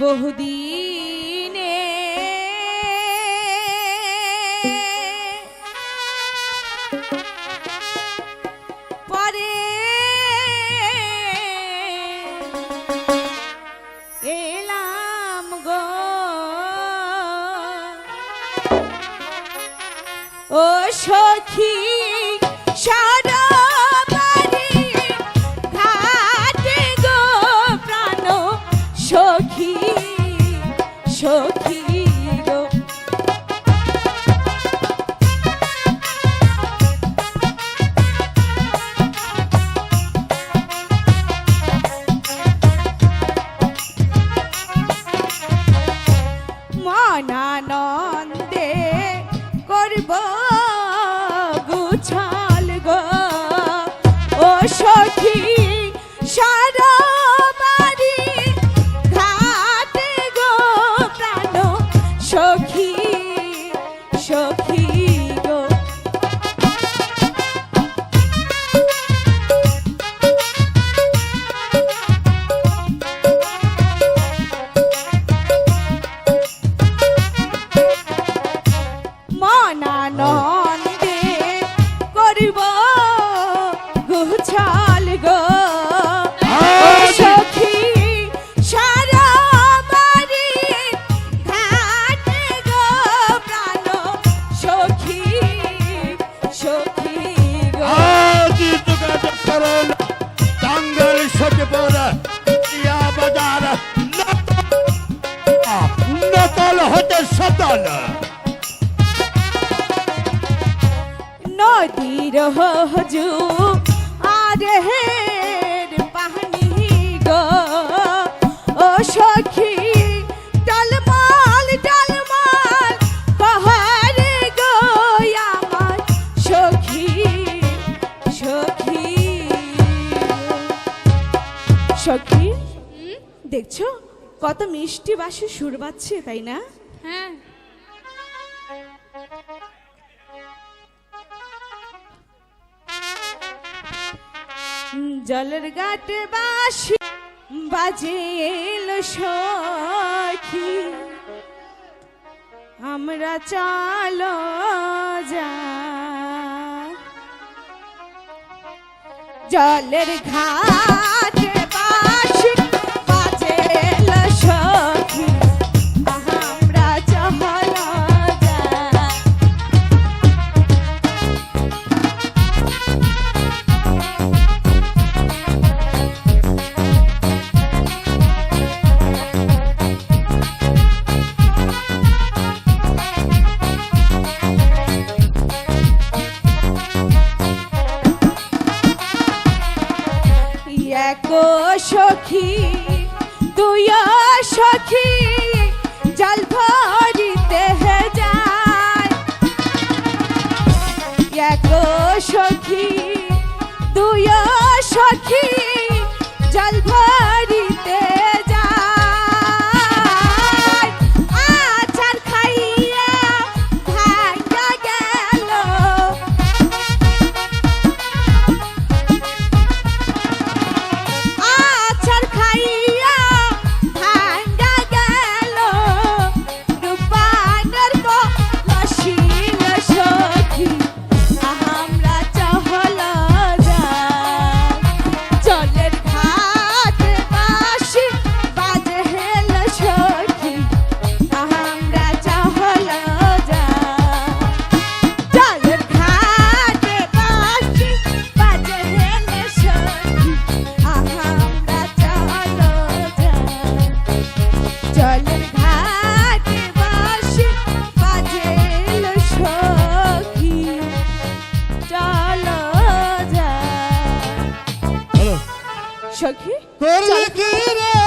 বহুদিনে। পরে এলাম গো। ও সখী করব সতল নদীর হজু আর পাহানি গো। ও সখী, ডালমাল ডালমাল কহারে গো আমার সখী দেখছ কত মিষ্টি বাসে সুর বাজছে, তাই না? হ্যাঁ। জলের ঘাটে বাসি বাজে এলো সখী। আমরা চলো যা। জলের ঘাটে সখী দুই সখী জল ভরিতে যায়। এক সখী দুই সখী সখী। করলে কি রে?